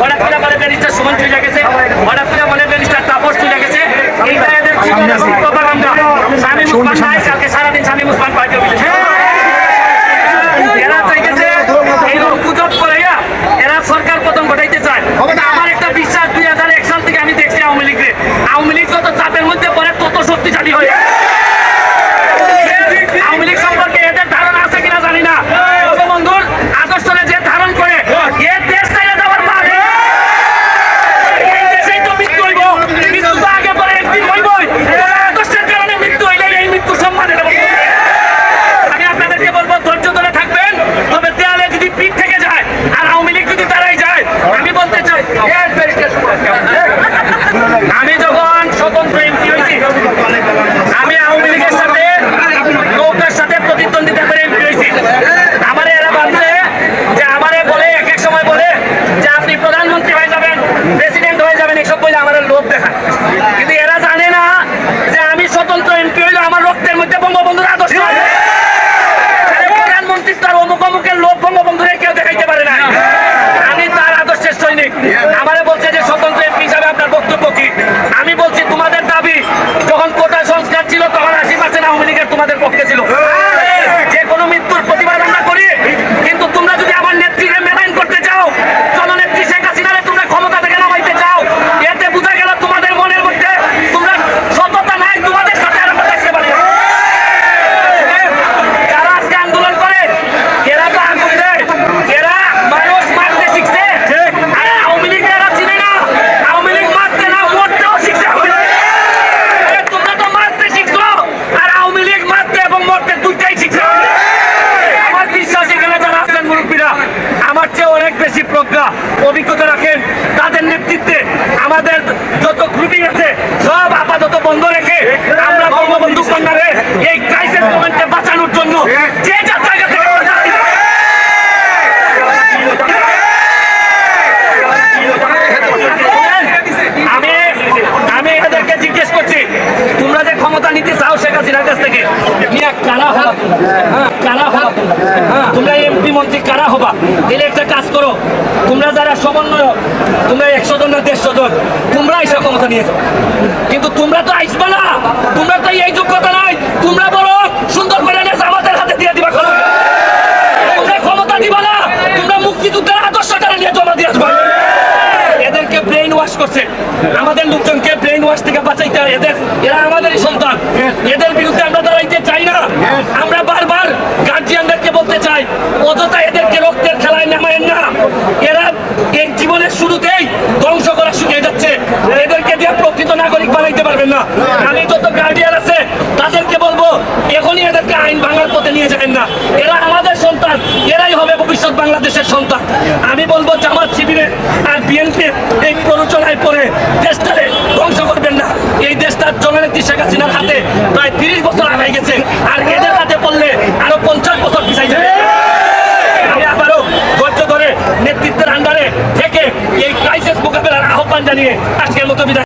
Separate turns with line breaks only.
হঠাৎ করে আমার একটা ইচ্ছা সুমন রক্তের মধ্যে বঙ্গবন্ধুর আদর্শ। প্রধানমন্ত্রী তার অমুক অমুকের লোভ বঙ্গবন্ধুরে কেউ দেখাইতে পারে না অভিজ্ঞতা রাখেন, তাদের নেতৃত্বে আমাদের যত গ্রুপিং আছে, সব আপাতত বন্ধ রেখে আমরা বঙ্গবন্ধু কন্যারে এই ক্রাইসিস মোমেন্টে বাঁচানোর জন্য যে আমি জিজ্ঞেস করছি, তোমরা যে ক্ষমতা নিতে চাও শেখ হাসিনার কাছ থেকে মিয়া কারা হবা হ্যাঁ, কারা হবা হ্যাঁ, তোমরা এমপি মন্ত্রী কারা হবা? তাহলে একটা কাজ করো। তোমরা যারা সমন্বয় তোমরা একশো জন না দেড়শো জন তোমরা এসে ক্ষমতা নিয়ে যাও। কিন্তু তোমরা তো আইসবা না। তোমরা তো এই যোগ্যতা নাই তোমরা বড় সুন্দর করে আমাদের হাতে দিয়ে দিবা তোমরা ক্ষমতা দিবা না। তোমরা মুক্তিযুদ্ধের আদর্শ তারা নিয়ে জমা দিয়ে আসবা? এদেরকে ব্রেইন ওয়াশ করছে। আমাদের লোকজনকে ব্রেইন ওয়াশ থেকে বাঁচাইতে এদের এরা আমাদেরই সন্তান। এদের বিরুদ্ধে আমরা দাঁড়াইতে চাই না আমরা বারবার গার্জিয়ানদেরকে বলতে চাই অযথা এদেরকে রক্তের খেলায় নামায়েন না এরা এই জীবনের শুরুতেই ধ্বংস করা শুকিয়ে যাচ্ছে এদেরকে দিয়ে প্রকৃত নাগরিক বানাইতে পারবেন না আমি যত গার্ডিয়ান আছে তাদেরকে বলব এখনই এদেরকে আইন ভাঙার পথে নিয়ে যাবেন না। এরা আমাদের সন্তান, এরাই হবে ভবিষ্যৎ বাংলাদেশের সন্তান। আমি বলব, জামাত শিবিরের আর বিএনপির এই প্ররোচনায় পড়ে দেশটারে ধ্বংস করবেন না। এই দেশটার জননেত্রী শেখ হাসিনার হাতে প্রায় তিরিশ বছর আগে গেছে। আর এদের